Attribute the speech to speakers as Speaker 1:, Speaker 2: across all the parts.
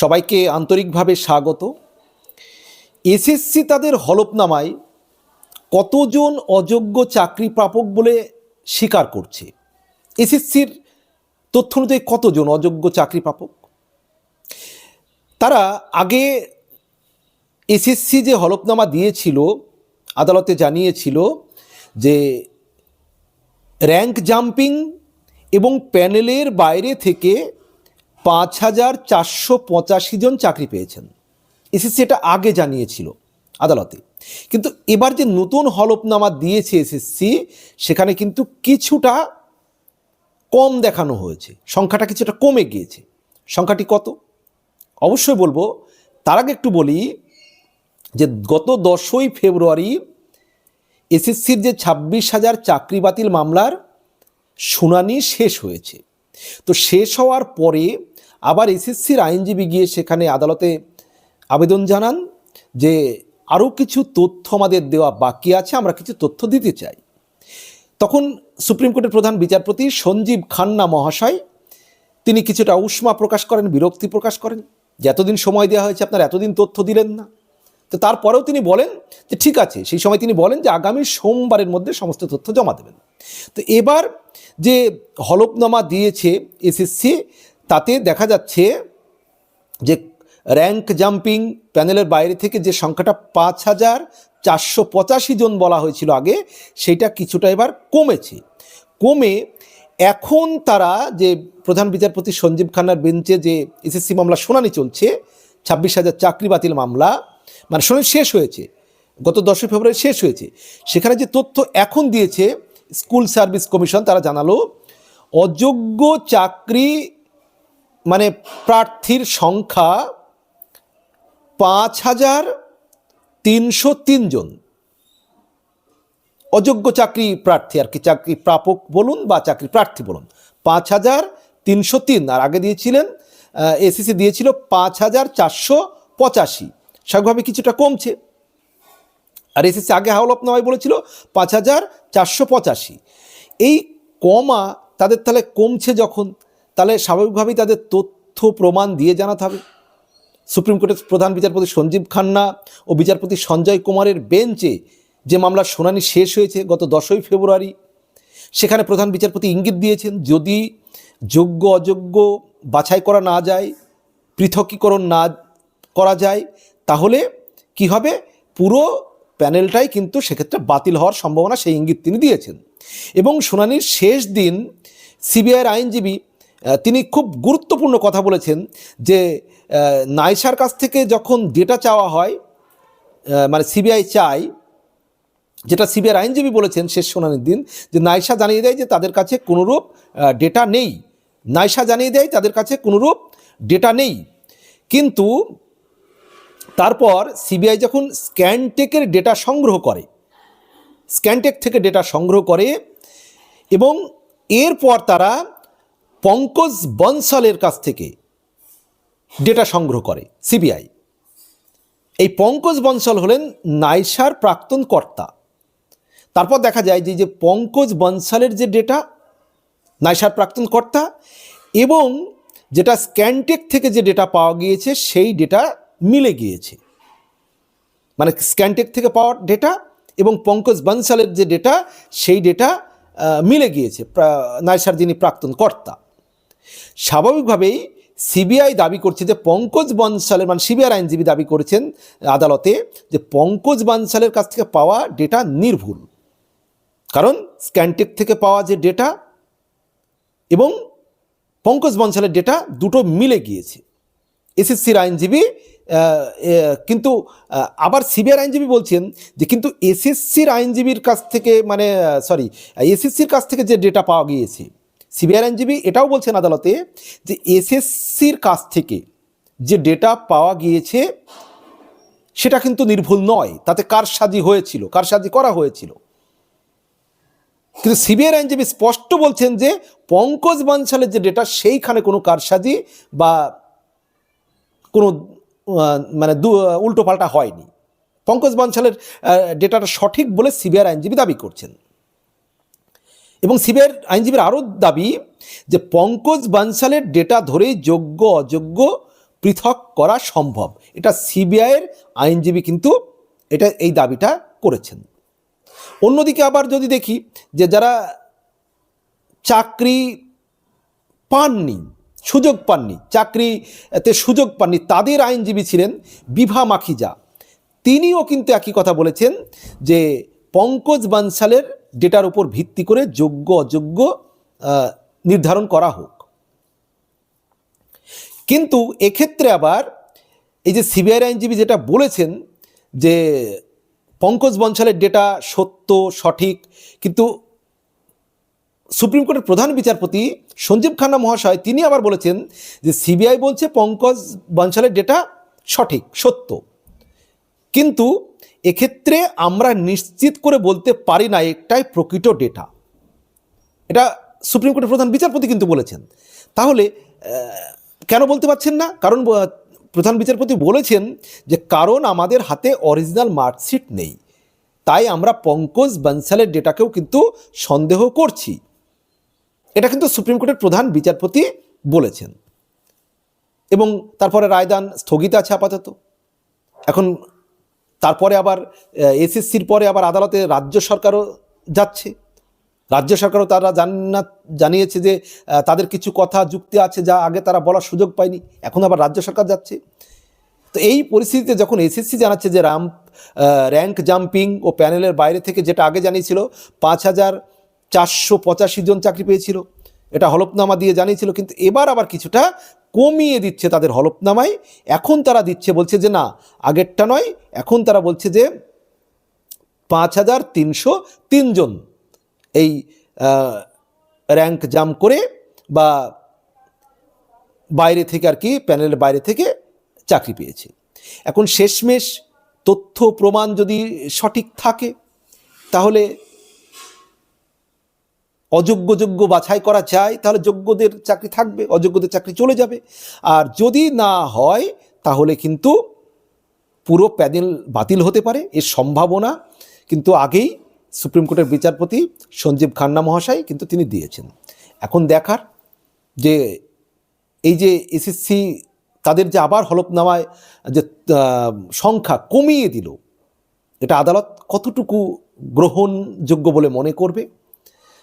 Speaker 1: সবাইকে আন্তরিকভাবে স্বাগত। এসএসসি তাদের হলফনামায় কতজন অযোগ্য চাকরি প্রাপক বলে স্বীকার করছে? এসএসসির তথ্য অনুযায়ী কতজন অযোগ্য চাকরি প্রাপক? তারা আগে এসএসসি যে হলফনামা দিয়েছিল, আদালতে জানিয়েছিল যে র্যাঙ্ক জাম্পিং এবং প্যানেলের বাইরে থেকে পাঁচ হাজার চারশো পঁচাশি জন চাকরি পেয়েছেন। এসএসসি এটা আগে জানিয়েছিল আদালতে। কিন্তু এবার যে নতুন হলফনামা দিয়েছে এসএসসি, সেখানে কিন্তু কিছুটা কম দেখানো হয়েছে। সংখ্যাটা কিছুটা কমে গিয়েছে। সংখ্যাটি কত? অবশ্যই বলব, তার আগে একটু বলি যে গত দশই ফেব্রুয়ারি এসএসসির যে ছাব্বিশ হাজার চাকরি বাতিল মামলার শুনানি শেষ হয়েছে। তো শেষ হওয়ার পরে আবার এসএসসির আইনজীবী গিয়ে সেখানে আদালতে আবেদন জানান যে আরও কিছু তথ্য আমাদের দেওয়া বাকি আছে, আমরা কিছু তথ্য দিতে চাই। তখন সুপ্রিম কোর্টের প্রধান বিচারপতি সঞ্জীব খান্না মহাশয়, তিনি কিছুটা উষ্মা প্রকাশ করেন, বিরক্তি প্রকাশ করেন যে এতদিন সময় দেওয়া হয়েছে, আপনার এতদিন তথ্য দিলেন না। তো তারপরেও তিনি বলেন যে ঠিক আছে, সেই সময় তিনি বলেন যে আগামী সোমবারের মধ্যে সমস্ত তথ্য জমা দেবেন। তো এবার যে হলফনামা দিয়েছে এসএসসি তাতে দেখা যাচ্ছে যে র্যাঙ্ক জাম্পিং প্যানেলের বাইরে থেকে যে সংখ্যাটা পাঁচ হাজার চারশো পঁচাশি জন বলা হয়েছিল আগে সেইটা কিছুটা এবার কমেছে। কমে এখন তারা যে প্রধান বিচারপতি সঞ্জীব খান্নার বেঞ্চে যে এসএসসি মামলা শুনানি চলছে, ছাব্বিশ হাজার চাকরি বাতিল মামলা মানে শুনানি শেষ হয়েছে, গত দশই ফেব্রুয়ারি শেষ হয়েছে। সেখানে যে তথ্য এখন দিয়েছে স্কুল সার্ভিস কমিশন, তারা জানালো, অযোগ্য চাকরি মানে প্রার্থীর সংখ্যা পাঁচ হাজার তিনশো তিনজন অযোগ্য চাকরি প্রার্থী আর কি, চাকরি প্রাপক বলুন বা চাকরি প্রার্থী বলুন। পাঁচ হাজার তিনশো তিন, আর আগে দিয়েছিলেন এসিসি দিয়েছিল পাঁচ হাজার চারশো পঁচাশি। স্বাভাবিকভাবে কিছুটা কমছে। আর এসএসসি আগে হলফনামায় বলেছিল পাঁচ হাজার চারশো পঁচাশি। এই কমা তাদের তাহলে কমছে যখন? তাহলে স্বাভাবিকভাবেই তাদের তথ্য প্রমাণ দিয়ে জানাতে হবে। সুপ্রিম কোর্টের প্রধান বিচারপতি সঞ্জীব খান্না ও বিচারপতি সঞ্জয় কুমারের বেঞ্চে যে মামলার শুনানি শেষ হয়েছে গত দশই ফেব্রুয়ারি, সেখানে প্রধান বিচারপতি ইঙ্গিত দিয়েছেন, যদি যোগ্য অযোগ্য বাছাই করা না যায়, পৃথকীকরণ না করা যায়, তাহলে কি হবে? পুরো প্যানেলটাই কিন্তু সেক্ষেত্রে বাতিল হওয়ার সম্ভাবনা সেই ইঙ্গিত তিনি দিয়েছেন। এবং শুনানির শেষ দিন সিবিআইয়ের আইনজীবী তিনি খুব গুরুত্বপূর্ণ কথা বলেছেন যে নাইসার কাছ থেকে যখন ডেটা চাওয়া হয় মানে সিবিআই চায়, যেটা সিবিআর আইনজীবী বলেছেন শেষ শুনানির দিন, যে নাইসা জানিয়ে দেয় যে তাদের কাছে কোনোরূপ ডেটা নেই। নাইসা জানিয়ে দেয় তাদের কাছে কোনোরূপ ডেটা নেই। কিন্তু তারপর সিবিআই যখন স্ক্যানটেকের ডেটা সংগ্রহ করে, স্ক্যানটেক থেকে ডেটা সংগ্রহ করে এবং এরপর তারা পঙ্কজ বনসালের কাছ থেকে ডেটা সংগ্রহ করে সিবিআই। এই পঙ্কজ বনসাল হলেন নাইসার প্রাক্তন কর্তা। তারপর দেখা যায় যে যে পঙ্কজ বনসালের যে ডেটা, নাইসার প্রাক্তন কর্তা এবং যেটা স্ক্যানটেক থেকে যে ডেটা পাওয়া গিয়েছে, সেই ডেটা মিলে গিয়েছে। মানে স্ক্যানটেক থেকে পাওয়া ডেটা এবং পঙ্কজ বনসালের যে ডেটা, সেই ডেটা মিলে গিয়েছে নাইসার যিনি প্রাক্তন কর্তা। স্বাভাবিকভাবেই সিবিআই দাবি করছে যে পঙ্কজ বনসালের মানে সিবিআই আইনজীবী দাবি করেছেন আদালতে যে পঙ্কজ বনসালের কাছ থেকে পাওয়া ডেটা নির্ভুল। কারণ স্ক্যানটেক থেকে পাওয়া যে ডেটা এবং পঙ্কজ বনসালের ডেটা দুটো মিলে গিয়েছে। এসএসসির আইনজীবী কিন্তু আবার সিবিআর আইনজীবী বলছেন যে কিন্তু এসএসসির আইনজীবীর কাছ থেকে মানে সরি এসএসসির কাছ থেকে যে ডেটা পাওয়া গিয়েছে সিবিআর আইনজীবী এটাও বলছেন আদালতে যে এসএসসির কাছ থেকে যে ডেটা পাওয়া গিয়েছে, সেটা কিন্তু নির্ভুল নয়। তাতে কার কারসাজি হয়েছিল কার কারসাজি করা হয়েছিল। কিন্তু সিবিআই আইনজীবী স্পষ্ট বলছেন যে পঙ্কজ বানসালের যে ডেটা, সেইখানে কোনো কারসাজি বা কোনো মানে দু উল্টো পাল্টা হয়নি। পঙ্কজ বানসালের ডেটাটা সঠিক বলে সিবিআর আইনজীবী দাবি করছেন। এবং সিবিআইয়ের আইনজীবীর আরও দাবি যে পঙ্কজ বানসালের ডেটা ধরেই যোগ্য, অযোগ্য পৃথক করা সম্ভব। এটা সিবিআইয়ের আইনজীবী কিন্তু এটা, এই দাবিটা করেছেন। অন্যদিকে আবার যদি দেখি যে যারা চাকরি পাননি, সুযোগ পাননি, চাকরিতে সুযোগ পাননি, তাদের আইনজীবী ছিলেন বিভা মাখিজা। তিনিও কিন্তু একই কথা বলেছেন যে পঙ্কজ বানসালের ডেটার উপর ভিত্তি করে যোগ্য, অযোগ্য নির্ধারণ করা হোক। কিন্তু এক্ষেত্রে আবার এই যে সিবিআই আইনজীবী যেটা বলেছেন যে পঙ্কজ বনশালের ডেটা সত্য, সঠিক, কিন্তু সুপ্রিম কোর্টের প্রধান বিচারপতি সঞ্জীব খান্না মহাশয়, তিনি আবার বলেছেন যে সিবিআই বলছে পঙ্কজ বনশালের ডেটা সঠিক, সত্য। কিন্তু এক্ষেত্রে আমরা নিশ্চিত করে বলতে পারি না একটাই প্রকৃত ডেটা এটা সুপ্রিম কোর্টের প্রধান বিচারপতি কিন্তু বলেছেন। তাহলে কেন বলতে পারছেন না? কারণ প্রধান বিচারপতি বলেছেন যে কারণ আমাদের হাতে অরিজিনাল মার্কশিট নেই। তাই আমরা পঙ্কজ বানসালের ডেটাকেও কিন্তু সন্দেহ করছি। এটা কিন্তু সুপ্রিম কোর্টের প্রধান বিচারপতি বলেছেন। এবং তারপরে রায়দান স্থগিত আছে আপাতত। এখন তারপরে আবার এসএসসির পরে আবার আদালতে রাজ্য সরকারও যাচ্ছে। রাজ্য সরকারও তারা জানা জানিয়েছে যে তাদের কিছু কথা, যুক্তি আছে যা আগে তারা বলার সুযোগ পায়নি, এখন আবার রাজ্য সরকার যাচ্ছে। তো এই পরিস্থিতিতে যখন এসএসসি জানাচ্ছে যে রাম র্যাঙ্ক জাম্পিং ও প্যানেলের বাইরে থেকে যেটা আগে জানিয়েছিল, পাঁচ হাজার চারশো পঁচাশি জন চাকরি পেয়েছিল, এটা হলফনামা দিয়ে জানিয়েছিল, কিন্তু এবার আবার কিছুটা কমিয়ে দিচ্ছে তাদের হলফনামায়। এখন তারা দিচ্ছে বলছে যে, না, আগেরটা নয়, এখন তারা বলছে যে, পাঁচ হাজার তিনশো তিনজন এই র্যাঙ্ক জাম করে বা বাইরে থেকে আর কি প্যানেলের বাইরে থেকে চাকরি পেয়েছে। এখন শেষমেশ তথ্য প্রমাণ যদি সঠিক থাকে, তাহলে অযোগ্য যোগ্য বাছাই করা যায়, তাহলে যোগ্যদের চাকরি থাকবে, অযোগ্যদের চাকরি চলে যাবে। আর যদি না হয়, তাহলে কিন্তু পুরো প্যানেল বাতিল হতে পারে, এর সম্ভাবনা কিন্তু আগেই সুপ্রিম কোর্টের বিচারপতি সঞ্জীব খান্না মহাশয় কিন্তু তিনি দিয়েছেন। এখন দেখার যে এই যে এসএসসি তাদের যে আবার হলফনামায় যে সংখ্যা কমিয়ে দিল, এটা আদালত কতটুকু গ্রহণযোগ্য বলে মনে করবে?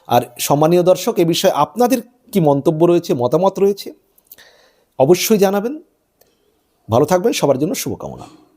Speaker 1: আর সম্মানীয় দর্শক, এ বিষয়ে আপনাদের কি মন্তব্য রয়েছে, মতামত রয়েছে, অবশ্যই জানাবেন। ভালো থাকবেন, সবার জন্য শুভকামনা।